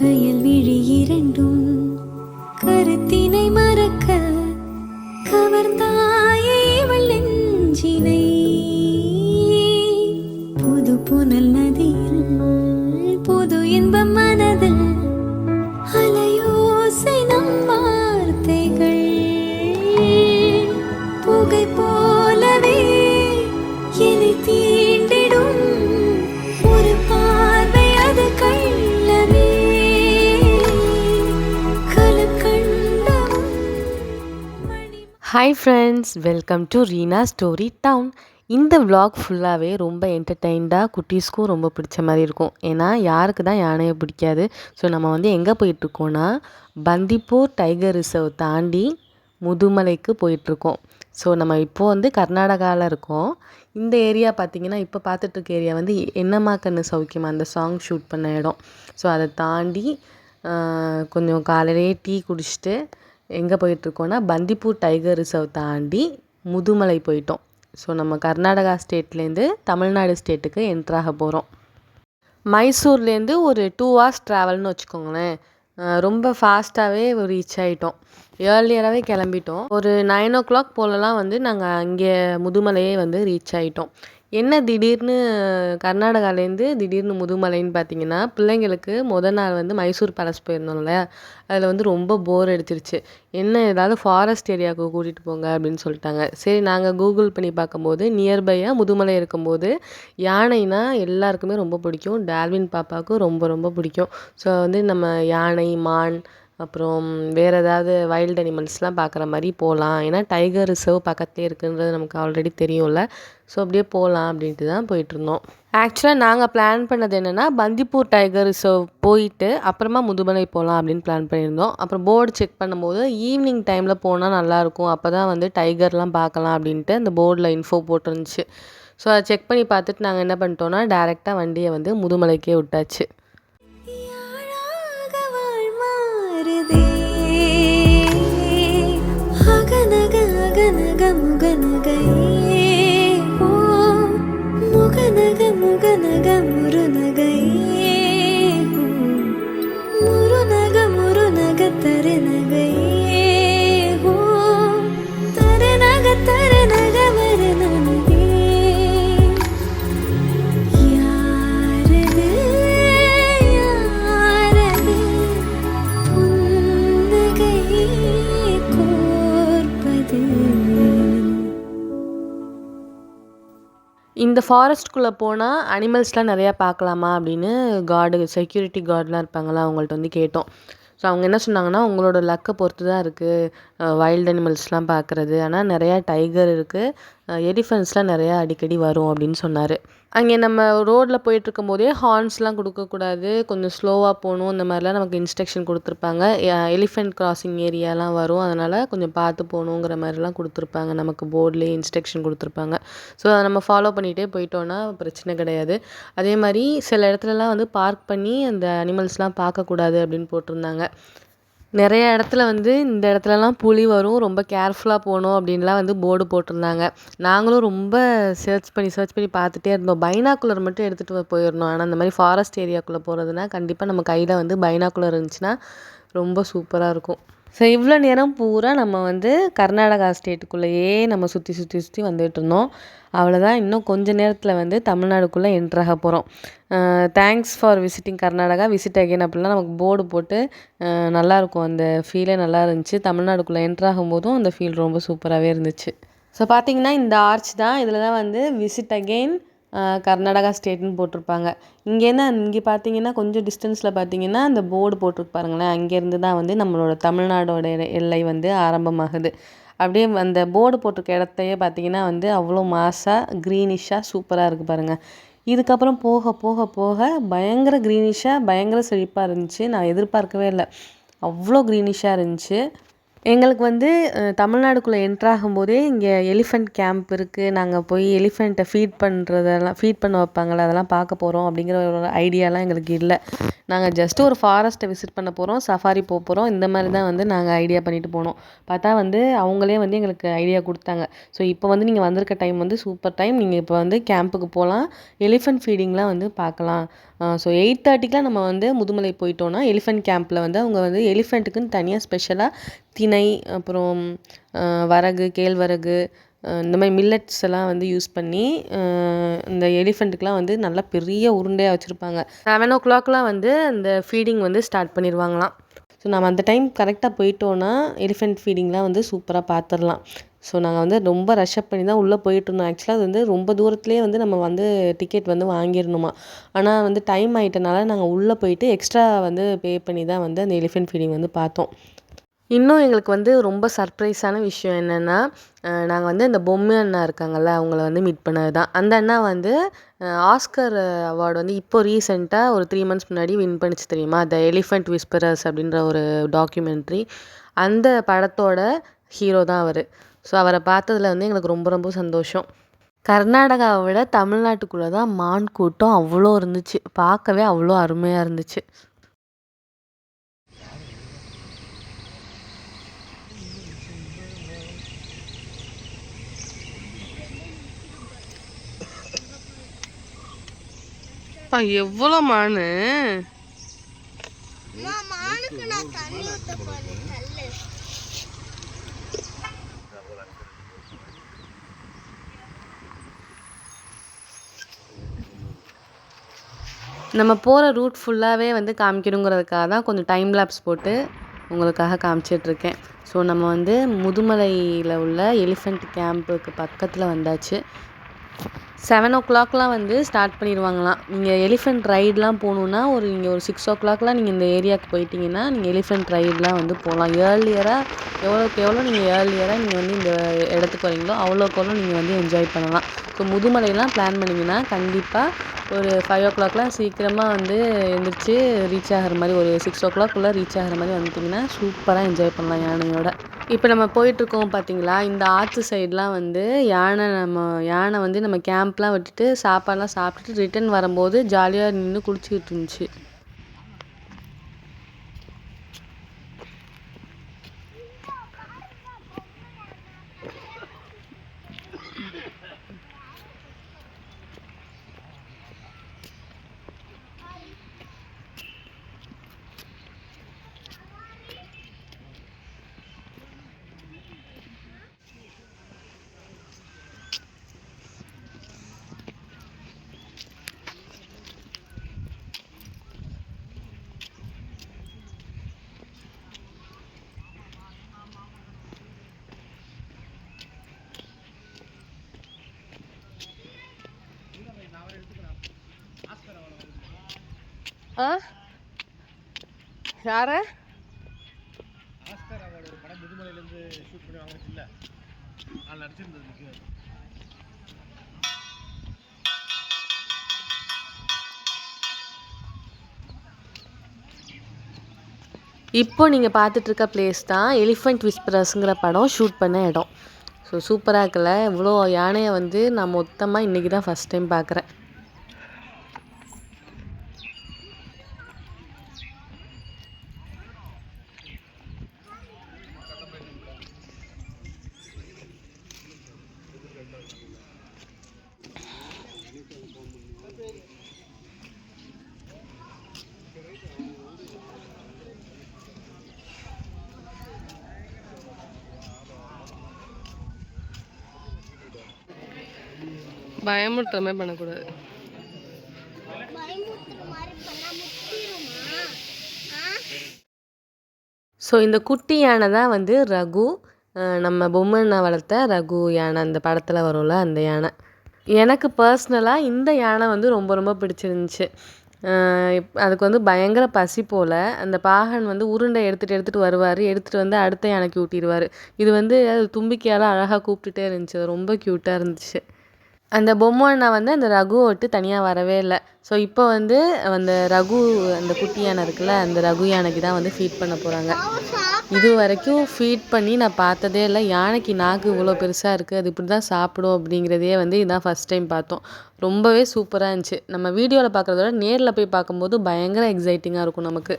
கயல் விழி இரண்டும் கருத்தின் hi friends welcome to Reena story town இந்த vlog ஃபுல்லாகவே ரொம்ப என்டர்டெயின்டாக குட்டீஸ்க்கும் ரொம்ப பிடிச்ச மாதிரி இருக்கும். ஏன்னா யாருக்கு தான் யானையை பிடிக்காது. ஸோ நம்ம வந்து எங்கே போயிட்டுருக்கோன்னா பந்திப்பூர் டைகர் ரிசர்வ் தாண்டி முதுமலைக்கு போயிட்டுருக்கோம். ஸோ நம்ம இப்போது வந்து கர்நாடகாவில் இருக்கோம். இந்த ஏரியா பார்த்திங்கன்னா இப்போ பார்த்துட்ருக்க ஏரியா வந்து என்னம்மா கண்ணு சௌக்கியமா அந்த சாங் ஷூட் பண்ண இடம். ஸோ அதை தாண்டி கொஞ்சம் காலையிலேயே டீ குடிச்சிட்டு எங்கே போயிட்டுருக்கோன்னா பந்திப்பூர் டைகர் ரிசர்வ் தாண்டி முதுமலை போயிட்டோம். ஸோ நம்ம கர்நாடகா ஸ்டேட்லேருந்து தமிழ்நாடு ஸ்டேட்டுக்கு என்ட்ராக போகிறோம் மைசூர்லேருந்து ஒரு டூ ஹவர்ஸ் ட்ராவல்னு வச்சுக்கோங்களேன். ரொம்ப ஃபாஸ்ட்டாகவே ரீச் ஆகிட்டோம் ஏர்லியராகவே கிளம்பிட்டோம். ஒரு நைன் ஓ கிளாக் போலலாம் வந்து நாங்கள் அங்கே முதுமலையே வந்து ரீச் ஆகிட்டோம் என்ன திடீர்னு கர்நாடகாலேருந்து திடீர்னு முதுமலைன்னு பார்த்தீங்கன்னா பிள்ளைங்களுக்கு முத நாள் வந்து மைசூர் பேலஸ் போயிருந்தோம்ல அதில் வந்து ரொம்ப போர் அடிச்சிருச்சு. என்ன ஏதாவது ஃபாரஸ்ட் ஏரியாவுக்கு கூட்டிகிட்டு போங்க அப்படின்னு சொல்லிட்டாங்க. சரி நாங்கள் கூகுள் பண்ணி பார்க்கும்போது நியர்பையாக முதுமலை இருக்கும்போது யானைனா எல்லாருக்குமே ரொம்ப பிடிக்கும். டால்வின் பாப்பாவுக்கும் ரொம்ப ரொம்ப பிடிக்கும். ஸோ வந்து நம்ம யானை மான் அப்புறம் வேறு ஏதாவது வைல்ட் அனிமல்ஸ்லாம் பார்க்குற மாதிரி போகலாம். ஏன்னா டைகர் ரிசர்வ் பக்கத்துலேயே இருக்குன்றது நமக்கு ஆல்ரெடி தெரியும்ல. ஸோ அப்படியே போகலாம் அப்படின்ட்டு தான் போயிட்டுருந்தோம். ஆக்சுவலாக நாங்கள் பிளான் பண்ணது என்னென்னா பந்திப்பூர் டைகர் ரிசர்வ் போயிட்டு அப்புறமா முதுமலை போகலாம் அப்படின்னு பிளான் பண்ணியிருந்தோம். அப்புறம் போர்டு செக் பண்ணும்போது ஈவினிங் டைமில் போனால் நல்லாயிருக்கும். அப்போ தான் வந்து டைகர்லாம் பார்க்கலாம் அப்படின்ட்டு அந்த போர்டில் இன்ஃபோ போட்டிருந்துச்சு. ஸோ அதை செக் பண்ணி பார்த்துட்டு நாங்கள் என்ன பண்ணிட்டோன்னா டேரெக்டாக வண்டியை வந்து முதுமலைக்கே விட்டாச்சு. ದಾರಿದೆ ಹಗನಗ ಅಗನಗ ಮುಗನಗೈ ಮುಗನಗ ಮುಗನಗ ಮುರುನಗೈ ಮುರುನಗ ಮುರುನಗ ತರೆನಗೈ ஃபாரஸ்ட்குள்ளே போனால் அனிமல்ஸ்லாம் நிறையா பார்க்கலாமா அப்படின்னு கார்டு செக்யூரிட்டி கார்டெலாம் இருப்பாங்களா அவங்கள்ட்ட வந்து கேட்டோம். ஸோ அவங்க என்ன சொன்னாங்கன்னா உங்களோட லக்கை பொறுத்து தான் இருக்குது வைல்ட் அனிமல்ஸ்லாம் பார்க்குறது. ஆனால் நிறையா டைகர் இருக்குது எலிஃபென்ட்ஸ்லாம் நிறையா அடிக்கடி வரும் அப்படின்னு சொன்னார். அங்கே நம்ம ரோட்டில் போயிட்டுருக்கும் போதே ஹார்ன்ஸ்லாம் கொடுக்கக்கூடாது. கொஞ்சம் ஸ்லோவாக போகணும். இந்த மாதிரிலாம் நமக்கு இன்ஸ்ட்ரக்ஷன் கொடுத்துருப்பாங்க. எலிஃபென்ட் கிராசிங் ஏரியாலாம் வரும். அதனால் கொஞ்சம் பார்த்து போகணுங்கிற மாதிரிலாம் கொடுத்துருப்பாங்க. நமக்கு போர்ட்லேயே இன்ஸ்ட்ரக்ஷன் கொடுத்துருப்பாங்க. ஸோ அதை நம்ம ஃபாலோ பண்ணிகிட்டே போயிட்டோன்னா பிரச்சனை கிடையாது. அதே மாதிரி சில இடத்துலலாம் வந்து பார்க் பண்ணி அந்த அனிமல்ஸ்லாம் பார்க்கக்கூடாது அப்படின்னு போட்டிருந்தாங்க. நிறைய இடத்துல வந்து இந்த இடத்துலலாம் புலி வரும் ரொம்ப கேர்ஃபுல்லாக போகணும் அப்படின்லாம் வந்து போர்டு போட்டிருந்தாங்க. நாங்களும் ரொம்ப சர்ச் பண்ணி சர்ச் பண்ணி பார்த்துட்டே இருந்தோம். பைனாக்குலர் மட்டும் எடுத்துகிட்டு போயிடணும். ஆனால் அந்த மாதிரி ஃபாரஸ்ட் ஏரியாக்குள்ளே போகிறதுனா கண்டிப்பாக நம்ம கையில் வந்து பைனாக்குலர் இருந்துச்சுன்னா ரொம்ப சூப்பராக இருக்கும். ஸோ இவ்வளோ நேரம் பூரா நம்ம வந்து கர்நாடகா ஸ்டேட்டுக்குள்ளேயே நம்ம சுற்றி சுற்றி சுற்றி வந்துட்டு இருந்தோம். அவ்வளோதான் இன்னும் கொஞ்ச நேரத்தில் வந்து தமிழ்நாடுக்குள்ளே என்ட்ராக போகிறோம் thanks for visiting Karnataka. Visit again அப்படிலாம் நமக்கு போர்டு போட்டு நல்லாயிருக்கும் அந்த ஃபீலே நல்லா இருந்துச்சு. தமிழ்நாடுக்குள்ளே என்ட்ராகும் போதும் அந்த ஃபீல் ரொம்ப சூப்பராகவே இருந்துச்சு. ஸோ பார்த்தீங்கன்னா இந்த ஆர்ச் தான். இதில் தான் வந்து விசிட் அகெயின் கர்நாடகா ஸ்டேட்னு போட்டிருப்பாங்க. இங்கேருந்து இங்கே பார்த்தீங்கன்னா கொஞ்சம் டிஸ்டன்ஸில் பார்த்தீங்கன்னா அந்த போர்டு போட்டிருப்பாருங்களேன் அங்கேருந்து தான் வந்து நம்மளோட தமிழ்நாடோட எல்லை- எல்லை வந்து ஆரம்பமாகுது. அப்படியே அந்த போர்டு போட்டிருக்க இடத்தையே பார்த்தீங்கன்னா வந்து அவ்வளோ மாசாக க்ரீனிஷாக சூப்பராக இருக்குது பாருங்கள் இதுக்கப்புறம் போக போக போக பயங்கர க்ரீனிஷாக பயங்கர செழிப்பாக இருந்துச்சு. நான் எதிர்பார்க்கவே இல்லை. அவ்வளோ க்ரீனிஷாக இருந்துச்சு. எங்களுக்கு வந்து தமிழ்நாடுக்குள்ளே என்ட்ராகும் போதே இங்கே எலிஃபெண்ட் கேம்ப் இருக்குது நாங்கள் போய் எலிஃபெண்ட்டை ஃபீட் பண்ணுறதெல்லாம் ஃபீட் பண்ண வைப்பாங்களே அதெல்லாம் பார்க்க போகிறோம் அப்படிங்கிற ஒரு ஐடியாலாம் எங்களுக்கு இல்லை. நாங்கள் ஜஸ்ட்டு ஒரு ஃபாரஸ்ட்டை விசிட் பண்ண போகிறோம் சஃபாரி போக போகிறோம் இந்த மாதிரி தான் வந்து நாங்கள் ஐடியா பண்ணிட்டு போனோம். பார்த்தா வந்து அவங்களே வந்து எங்களுக்கு ஐடியா கொடுத்தாங்க. ஸோ இப்போ வந்து நீங்கள் வந்திருக்க டைம் வந்து சூப்பர் டைம் நீங்கள் இப்போ வந்து கேம்புக்கு போகலாம். எலிஃபெண்ட் ஃபீடிங்லாம் வந்து பார்க்கலாம். ஸோ எயிட் தேர்ட்டிக்கெலாம் நம்ம வந்து முதுமலை போயிட்டோன்னா எலிஃபெண்ட் கேம்பில் வந்து அவங்க வந்து எலிஃபெண்ட்டுக்குன்னு தனியாக ஸ்பெஷலாக திணை அப்புறம் வரகு கேழ்வரகு இந்த மாதிரி மில்லட்ஸ் எல்லாம் வந்து யூஸ் பண்ணி இந்த எலிஃபெண்ட்டுக்கெலாம் வந்து நல்லா பெரிய உருண்டையாக வச்சுருப்பாங்க. செவன் ஓ கிளாக்லாம் வந்து அந்த ஃபீடிங் வந்து ஸ்டார்ட் பண்ணிடுவாங்களாம் ஸோ நம்ம அந்த டைம் கரெக்டாக போயிட்டோன்னா எலிஃபெண்ட் ஃபீடிங்லாம் வந்து சூப்பராக பார்த்துடலாம் ஸோ நாங்கள் வந்து ரொம்ப ரஷ்அப் பண்ணி தான் உள்ளே போயிட்டுருந்தோம். ஆக்சுவலாக அது வந்து ரொம்ப தூரத்துலேயே வந்து நம்ம வந்து டிக்கெட் வந்து வாங்கிடணுமா? ஆனால் வந்து டைம் ஆயிட்டனால நாங்கள் உள்ளே போயிட்டு எக்ஸ்ட்ரா வந்து பே பண்ணி தான் வந்து அந்த எலிஃபெண்ட் ஃபீடிங் வந்து பார்த்தோம். இன்னும் எங்களுக்கு வந்து ரொம்ப சர்ப்ரைஸான விஷயம் என்னென்னா நாங்கள் வந்து இந்த பொம்மை அண்ணா இருக்காங்கல்ல அவங்கள வந்து மீட் பண்ணது தான் அந்த அண்ணா வந்து ஆஸ்கர் அவார்டு வந்து இப்போ ரீசெண்டாக ஒரு த்ரீ மந்த்ஸ் முன்னாடி வின் பண்ணிச்சு தெரியுமா? த எலிஃபெண்ட் விஸ்பரர்ஸ் அப்படின்ற ஒரு டாக்குமெண்ட்ரி அந்த படத்தோட ஹீரோ தான் அவர். ஸோ அவரை பார்த்ததுல வந்து எங்களுக்கு ரொம்ப ரொம்ப சந்தோஷம். கர்நாடகாவை விட தமிழ்நாட்டுக்குள்ளே தான் மான் கூட்டம் அவ்வளோ இருந்துச்சு. பார்க்கவே அவ்வளோ அருமையாக இருந்துச்சு. எவ்வளோ மான்? மானுக்கு நான் தண்ணி ஊத்த நம்ம போகிற ரூட் ஃபுல்லாகவே வந்து காமிக்கணுங்கிறதுக்காக தான் கொஞ்சம் டைம் லேப்ஸ் போட்டு உங்களுக்காக காமிச்சிட்ருக்கேன். ஸோ நம்ம வந்து முதுமலையில் உள்ள எலிஃபெண்ட் கேம்புக்கு பக்கத்தில் வந்தாச்சு. செவன் ஓ கிளாக்லாம் வந்து ஸ்டார்ட் பண்ணிடுவாங்களாம். நீங்கள் எலிஃபெண்ட் ரைடெலாம் போகணுன்னா ஒரு நீங்கள் ஒரு சிக்ஸ் ஓ கிளாக்லாம் நீங்கள் இந்த ஏரியாவுக்கு போயிட்டீங்கன்னா நீங்கள் எலிஃபெண்ட் ரைடெலாம் வந்து போகலாம். ஏர்லியராக எவ்வளோக்கு எவ்வளோ நீங்கள் ஏர்லியராக நீங்கள் வந்து இந்த இடத்துக்கு வரீங்களோ அவ்வளோக்கு அவ்வளோ நீங்கள் வந்து என்ஜாய் பண்ணலாம். ஸோ முதுமலையெல்லாம் பிளான் பண்ணிங்கன்னா கண்டிப்பாக ஒரு ஃபைவ் ஓ கிளாக்லாம் சீக்கிரமாக வந்து எழுந்திரிச்சு ரீச் ஆகிற மாதிரி ஒரு சிக்ஸ் ஓ கிளாக்குள்ளே ரீச் ஆகிற மாதிரி வந்துட்டிங்கன்னா சூப்பராக என்ஜாய் பண்ணலாம் யானையோட. இப்போ நம்ம போயிட்டுருக்கோம் பார்த்தீங்களா இந்த ஆற்று சைட்லாம் வந்து யானை நம்ம யானை வந்து நம்ம கேம்ப்லாம் விட்டுட்டு சாப்பாடெலாம் சாப்பிட்டுட்டு ரிட்டர்ன் வரும்போது ஜாலியாக நின்று குளிச்சுக்கிட்டு இருந்துச்சு ஆ யார ஆஸ்கர் அவார்டு ஒரு படம் முதுமலையிலேருந்து ஷூட் பண்ணி வாங்கிச்சுல்ல நான் நடிச்சிருந்ததுக்கு இப்போ நீங்கள் பார்த்துட்டு இருக்க பிளேஸ் தான் எலிஃபெண்ட் விஸ்பரஸ்ங்கிற படம் ஷூட் பண்ண இடம். ஸோ சூப்பராக இருக்குல்ல? இவ்வளோ யானையை வந்து நான் மொத்தமாக இன்றைக்கி தான் ஃபஸ்ட் டைம் பார்க்குறேன். பயமுறுத்துற மாதிரி பண்ணக்கூடாது. ஸோ இந்த குட்டி யானை தான் வந்து ரகு. நம்ம பொம்மனை வளர்த்த ரகு யானை அந்த படத்தில் வரும்ல அந்த யானை. எனக்கு பர்சனலாக இந்த யானை வந்து ரொம்ப ரொம்ப பிடிச்சிருந்துச்சு. அதுக்கு வந்து பயங்கர பசி போல். அந்த பாகன் வந்து உருண்டை எடுத்துகிட்டு எடுத்துகிட்டு வருவார். எடுத்துகிட்டு வந்து அடுத்த யானைக்கு ஊட்டிடுவார். இது வந்து அது தும்பிக்கையால் அழகாக கூப்பிட்டுட்டே இருந்துச்சு. அது ரொம்ப க்யூட்டாக இருந்துச்சு. அந்த பொம்மை அண்ணா வந்து அந்த ரகுவை விட்டு தனியாக வரவே இல்லை. ஸோ இப்போ வந்து அந்த ரகு அந்த குட்டி யானை இருக்குல்ல அந்த ரகு யானைக்கு தான் வந்து ஃபீட் பண்ண போகிறாங்க இது வரைக்கும் ஃபீட் பண்ணி நான் பார்த்ததே இல்லை. யானைக்கு நாக்கு இவ்வளோ பெருசாக இருக்குது அது இப்படி தான் சாப்பிடும் அப்படிங்கிறதே வந்து இதான் ஃபஸ்ட் டைம் பார்த்தோம். ரொம்பவே சூப்பராக இருந்துச்சு. நம்ம வீடியோவில் பார்க்குறத விட நேரில் போய் பார்க்கும்போது பயங்கர எக்ஸைட்டிங்காக இருக்கும் நமக்கு.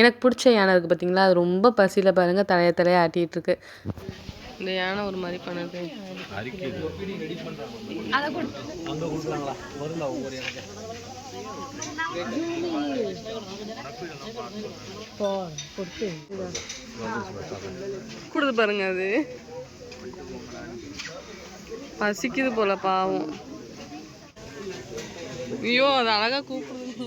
எனக்கு பிடிச்ச யானை இருக்குது பார்த்தீங்களா அது ரொம்ப பசியில் பாருங்கள் தலைய தலையை ஆட்டிகிட்டு இருக்கு. இந்த யானை ஒரு மாதிரி பண்ணுது. கொடுத்து. பாருங்க அது. பசிக்குது போல பாவம். ஐயோ அது அழகா கூப்பிடுது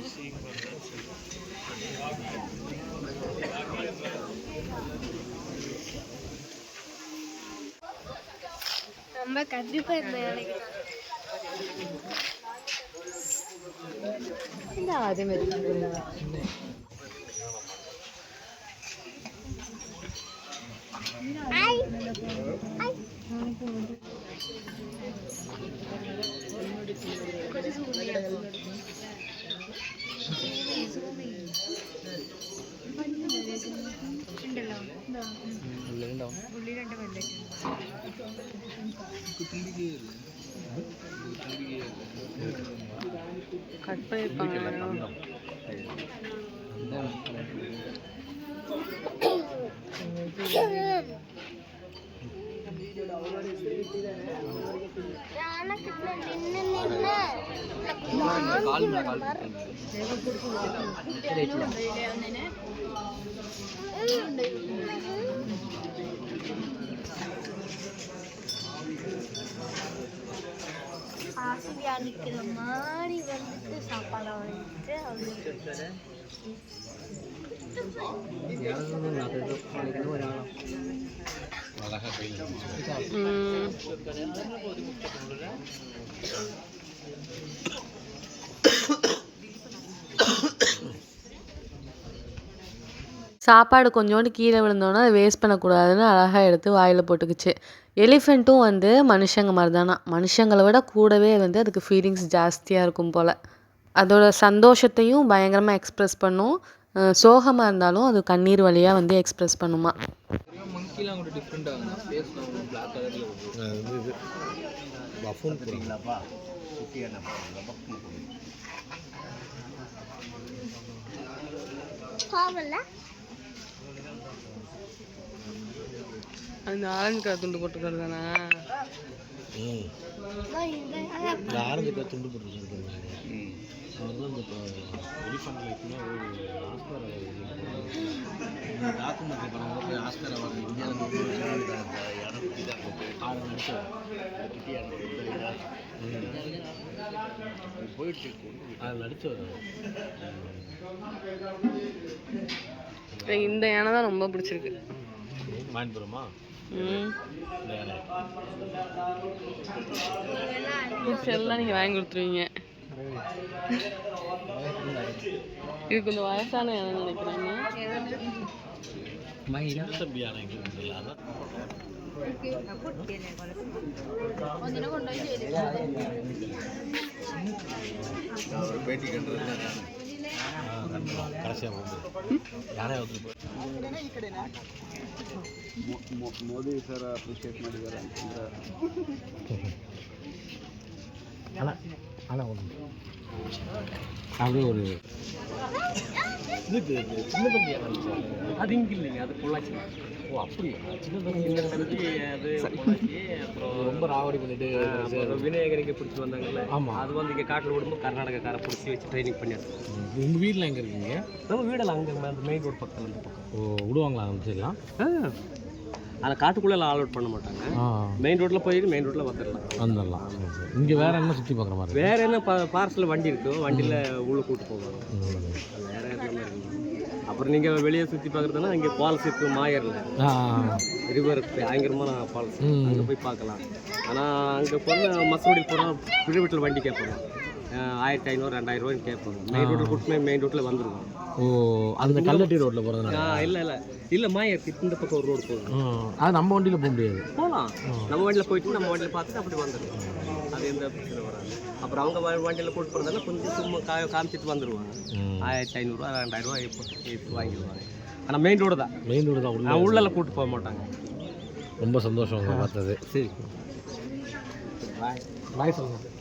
நம்ம கண்டிப்பா இந்த வேலைக்கு கட் ஆசையா நிக்கிற மாதிரி வந்துட்டு சாப்பாடை வந்துட்டு. சாப்பாடு கொஞ்சோண்டு கீழே விழுந்தோன்னா அதை வேஸ்ட் பண்ணக்கூடாதுன்னு அழகாக எடுத்து வாயில் போட்டுக்குச்சு. எலிஃபெண்ட்டும் வந்து மனுஷங்க மாதிரி தானா மனுஷங்களை விட கூடவே வந்து அதுக்கு ஃபீலிங்ஸ் ஜாஸ்தியாக இருக்கும் போல். அதோட சந்தோஷத்தையும் பயங்கரமாக எக்ஸ்ப்ரெஸ் பண்ணும். சோகமாக இருந்தாலும் அது கண்ணீர் வழியாக வந்து எக்ஸ்ப்ரெஸ் பண்ணுமா? மங்கிலாம் கூட டிஃப்ரெண்டாக ஃபேஸ்லாம் வந்து பிளாக் கலரில் இது இது பஃபூன் போகிறீங்களாப்பா குட்டியான பாவல்ல அந்த ஆரஞ்சு கலர் துண்டு போட்டுக்கிறது தானே? ம். இந்த ஆரஞ்சு கலர் துண்டு போட்டுருக்காங்க அவர் தான் இந்த எலிஃபண்ட் லைஃப்னா ஒரு ஆஸ்கார் இந்த டாக்குமெண்ட்ரி படம் போய் ஆஸ்கார் அவர் இந்தியாவில் இடம் குட்டி தான் ஆறு நிமிஷம் குட்டி போயிட்டு அதில் நடிச்சவர் இந்த யானை தான் ரொம்ப பிடிச்சிருக்கு. மாயன்புரமா எல்லாம் நீங்கள் வாங்கி கொடுத்துருவீங்க. இது கொஞ்சம் வயசான யானை நினைக்கிறாங்க. மயிலா? யானை அதான் ಅವ್ರು ಭೇಟಿ ಕಂಡ್ರಲ್ಲ ಕಳಸ ಯಾರೇ ಹೋದ್ರು ಮೋದಿ ಸರ್ ಅಪ್ರಿಷಿಯೇಟ್ ಮಾಡಿದ್ದಾರೆ ಅಂತಂದ್ರೆ ಅಲ್ಲ ಅಲ್ಲ ಒಂದು ಹಾಗೆ ಅವರು ಅದು ಹಿಂಗಿಲ್ಲ ಅದು ಪೊಳ್ಳಾಚಿ ஓ அப்படியா? சின்ன சின்ன தம்பி அது அப்புறம் ரொம்ப ராவடி பண்ணிட்டு அப்புறம் விநாயகர் இங்கே பிடிச்சி வந்தாங்கல்ல. ஆமா. அது வந்து இங்கே காட்டில் விடும்போது கர்நாடகாக்கார பிடிச்சி வச்சு ட்ரைனிங் பண்ணியாரு உங்க வீட்டில் எங்கே இருக்கீங்க? நம்ம வீடெல்லாம் அங்கே அந்த மெயின் ரோடு பக்கத்தில் இந்த பக்கம். ஓ விடுவாங்களா அந்த சைட்லாம் ஆனால் காட்டுக்குள்ளே ஆல் அவுட் பண்ண மாட்டாங்க. மெயின் ரோட்டில் போயிட்டு மெயின் ரோட்டில் வந்துடலாம். வந்துடலாம். இங்கே வேற என்ன சுற்றி பார்க்குற மாதிரி வேற என்ன பா பார்சல் வண்டி இருக்கும் வண்டியில் உள்ள கூட்டு போவாங்க. வேற என்ன மாதிரி அப்புறம் நீங்கள் வெளியே சுற்றி பார்க்குறதுனா இங்கே இருக்கு மாயரில் ரிவர் பயங்கரமான ஃபால்ஸ் ம். அங்கே போய் பார்க்கலாம். ஆனால் அங்கே போனால் மசூடி போனால் பிரிவெட்டில் வண்டி கேட்பாங்க ஆயிரத்தி ஐநூறு ரெண்டாயிரம் ரூபாய்க்கு கேட்பாங்க மெயின் ரோட்டில் கூட்டு மெயின் ரோட்டில் வந்துருவோம். ஓ அந்த கல்லட்டி ரோட்டில் போகிறதுனால இல்லை இல்லை. இல்லை மாயர் இந்த பக்கம் ஒரு ரோடு போகும் ம் அது நம்ம வண்டியில் போக முடியாது. போகலாம் நம்ம வண்டியில் போயிட்டு நம்ம வண்டியில் பார்த்துட்டு அப்படி வந்துடுவோம் அது எந்த பிரச்சனை வராது. அப்புறம் அவங்க வண்டியில் கூட்டு போகிறதால கொஞ்சம் சும்மா கா காமிச்சிட்டு வந்துடுவாங்க ஆயிரத்தி ஐநூறுரூவா ரெண்டாயிரரூவா இப்போ வாங்கிடுவாங்க. ஆனால் மெயின் ரோடு தான். மெயின் ரோடு தான் உள்ள நான் உள்ளெல்லாம் கூட்டு போக மாட்டாங்க. ரொம்ப சந்தோஷம் உங்களை பார்த்தது. சரி. பாய் சொல்லுங்கள்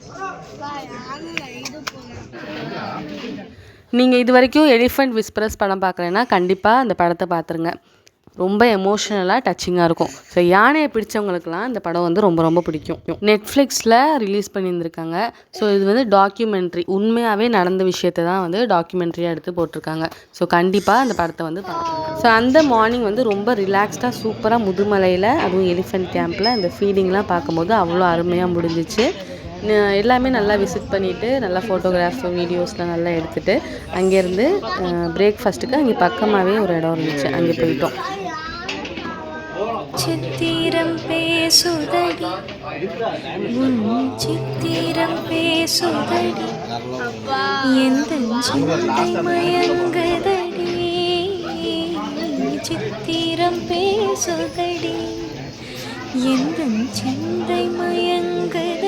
இது போல நீங்கள் இது வரைக்கும் எலிஃபண்ட் விஸ்பரஸ் படம் பார்க்கலன்னா கண்டிப்பாக அந்த படத்தை பார்த்துருங்க. ரொம்ப எமோஷ்னலாக டச்சிங்காக இருக்கும். ஸோ யானையை பிடிச்சவங்களுக்குலாம் இந்த படம் வந்து ரொம்ப ரொம்ப பிடிக்கும். நெட்ஃப்ளிக்ஸில் ரிலீஸ் பண்ணியிருந்திருக்காங்க. ஸோ இது வந்து டாக்குமெண்ட்ரி உண்மையாகவே நடந்த விஷயத்தை தான் வந்து டாக்குமெண்ட்ரியாக எடுத்து போட்டிருக்காங்க. ஸோ கண்டிப்பாக அந்த படத்தை வந்து பார்க்கலாம் ஸோ அந்த மார்னிங் வந்து ரொம்ப ரிலாக்ஸ்டாக சூப்பராக முதுமலையில் அதுவும் எலிஃபென்ட் கேம்பில் அந்த ஃபீலிங்லாம் பார்க்கும்போது அவ்வளோ அருமையாக முடிஞ்சிச்சு. எல்லாமே நல்லா விசிட் பண்ணிவிட்டு நல்லா ஃபோட்டோகிராஃப் வீடியோஸ்லாம் நல்லா எடுத்துகிட்டு அங்கேருந்து பிரேக்ஃபாஸ்ட்டுக்கு அங்கே பக்கமாகவே ஒரு இடம் இருந்துச்சு. அங்கே போயிட்டோம். சித்திரம் பேசுதடி. உன் சித்திரம் பேசுதடி. எந்த சிந்தை மயங்குதடி. சித்திரம் பேசுதடி. எந்த சிந்தை மயங்குதடி.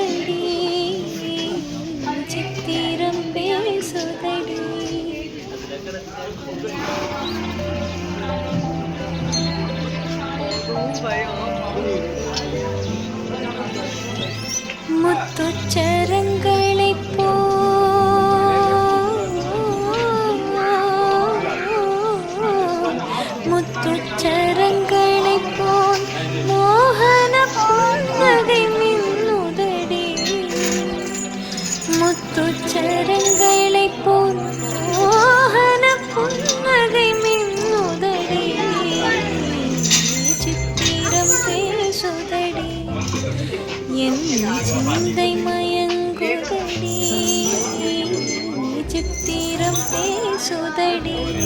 Motocero.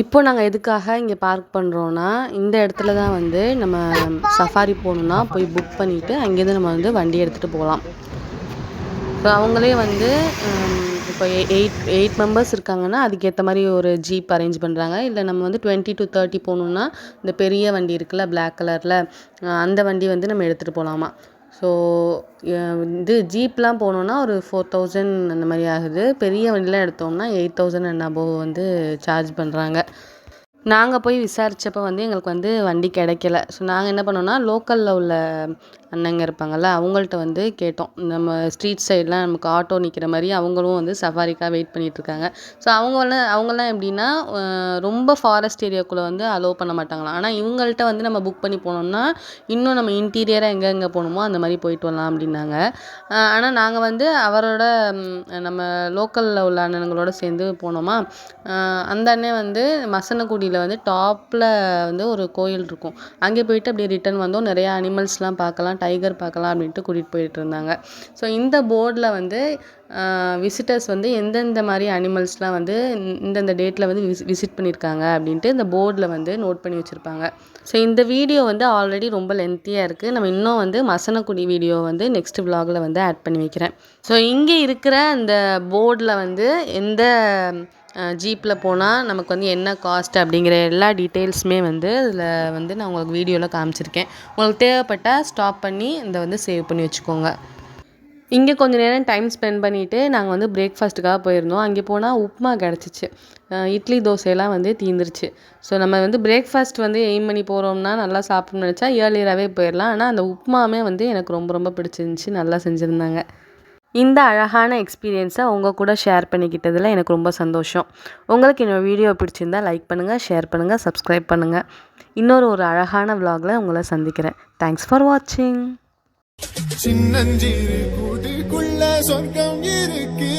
இப்போ நாங்கள் எதுக்காக இங்கே பார்க் பண்ணுறோன்னா இந்த இடத்துல தான் வந்து நம்ம சஃபாரி போகணுன்னா போய் புக் பண்ணிவிட்டு அங்கேருந்து நம்ம வந்து வண்டி எடுத்துகிட்டு போகலாம். இப்போ அவங்களே வந்து இப்போ எயிட் எயிட் மெம்பர்ஸ் இருக்காங்கன்னா அதுக்கேற்ற மாதிரி ஒரு ஜீப் அரேஞ்ச் பண்ணுறாங்க இல்லை நம்ம வந்து டுவெண்ட்டி டு தேர்ட்டி போகணுன்னா இந்த பெரிய வண்டி இருக்குல்ல பிளாக் கலரில் அந்த வண்டி வந்து நம்ம எடுத்துகிட்டு போகலாமா? ஸோ இது ஜீப்லாம் போனோன்னா ஒரு ஃபோர் தௌசண்ட் அந்த மாதிரி ஆகுது. பெரிய வண்டிலாம் எடுத்தோம்னா எயிட் தௌசண்ட் அண்ட் அபோவ் வந்து சார்ஜ் பண்ணுறாங்க நாங்கள் போய் விசாரித்தப்ப வந்து எங்களுக்கு வந்து வண்டி கிடைக்கல. ஸோ நாங்கள் என்ன பண்ணோம்னா லோக்கலில் உள்ள அண்ணங்க இருப்பாங்கள்ல அவங்கள்ட்ட வந்து கேட்டோம். நம்ம ஸ்ட்ரீட் சைட்லாம் நமக்கு ஆட்டோ நிற்கிற மாதிரி அவங்களும் வந்து சஃபாரிக்காக வெயிட் பண்ணிகிட்ருக்காங்க ஸோ அவங்களாம் அவங்களாம் எப்படின்னா ரொம்ப ஃபாரஸ்ட் ஏரியாக்குள்ளே வந்து அலோவ் பண்ண மாட்டாங்களாம். ஆனால் இவங்கள்ட்ட வந்து நம்ம புக் பண்ணி போனோம்னா இன்னும் நம்ம இன்டீரியராக எங்கெங்கே போகணுமோ அந்த மாதிரி போயிட்டு வரலாம் அப்படின்னாங்க. ஆனால் நாங்கள் வந்து அவரோட நம்ம லோக்கலில் உள்ள அண்ணனுங்களோட சேர்ந்து போனோமா அந்த அண்ணன் வந்து மசனக்குடியில் வந்து டாப்பில் வந்து ஒரு கோயில் இருக்கும். அங்கே போயிட்டு அப்படியே ரிட்டர்ன் வந்தோம். நிறையா அனிமல்ஸ்லாம் பார்க்கலாம் பார்க்கலாம் டைகர் பார்க்கலாம் அப்படின்ட்டு கூட்டிகிட்டு போயிட்டு இருந்தாங்க. ஸோ இந்த போர்டில் வந்து விசிட்டர்ஸ் வந்து எந்தெந்த மாதிரி அனிமல்ஸ்லாம் வந்து இந்தந்த டேட்டில் வந்து விசி விசிட் பண்ணியிருக்காங்க அப்படின்ட்டு இந்த போர்டில் வந்து நோட் பண்ணி வச்சுருப்பாங்க. ஸோ இந்த வீடியோ வந்து ஆல்ரெடி ரொம்ப லென்த்தியாக இருக்குது நம்ம இன்னும் வந்து மசனக்குடி வீடியோ வந்து நெக்ஸ்ட் விலாகில் வந்து ஆட் பண்ணி வைக்கிறேன். ஸோ இங்கே இருக்கிற அந்த போர்டில் வந்து எந்த ஜீப்பில் போனால் நமக்கு வந்து என்ன காஸ்ட் அப்படிங்கிற எல்லா டீட்டெயில்ஸுமே வந்து இதில் வந்து நான் உங்களுக்கு வீடியோவில் காமிச்சிருக்கேன். உங்களுக்கு தேவைப்பட்டால் ஸ்டாப் பண்ணி இதை வந்து சேவ் பண்ணி வச்சுக்கோங்க. இங்கே கொஞ்ச நேரம் டைம் ஸ்பெண்ட் பண்ணிவிட்டு நாங்கள் வந்து பிரேக்ஃபாஸ்ட்டுக்காக போயிருந்தோம். அங்கே போனால் உப்புமா கிடச்சிச்சு. இட்லி தோசையெல்லாம் வந்து தீந்துருச்சு. ஸோ நம்ம வந்து பிரேக்ஃபாஸ்ட் வந்து எய்ம் பண்ணி போகிறோம்னா நல்லா சாப்பிடணும்னு நினச்சா ஏர்லியராகவே போயிடலாம். ஆனால் அந்த உப்புமாவே வந்து எனக்கு ரொம்ப ரொம்ப பிடிச்சிருந்துச்சி. நல்லா செஞ்சுருந்தாங்க. இந்த அழகான எக்ஸ்பீரியன்ஸை உங்கள் கூட ஷேர் பண்ணிக்கிட்டதில் எனக்கு ரொம்ப சந்தோஷம். உங்களுக்கு என்னோட வீடியோ பிடிச்சிருந்தா லைக் பண்ணுங்கள் ஷேர் பண்ணுங்கள் சப்ஸ்கிரைப் பண்ணுங்கள் இன்னொரு ஒரு அழகான விலாகில் உங்களை சந்திக்கிறேன். தேங்க்ஸ் ஃபார் வாட்சிங் சின்னஞ்சிறு கூட்டுக்குள்ள சொர்க்கம் இருக்கு.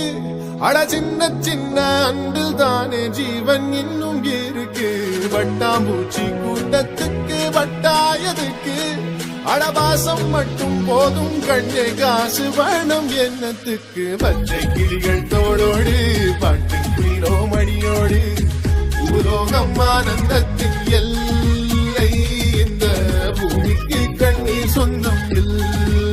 அட சின்ன சின்ன அன்பில் தானே ஜீவன் இன்னும் இருக்கு. வட்டாம்பூச்சி கூட்டத்துக்கு வட்டாயதுக்கு அடவாசம் மட்டும் போதும் கண்ணே காசு வேணும் எண்ணத்துக்கு பச்சை கிளிகள் தோளோடு பாட்டு குயிலோ மணியோடு பூலோகம் ஆனந்தத்தின் எல்லை இந்த பூமிக்கு கண்ணீர் சொந்தம் இல்லை.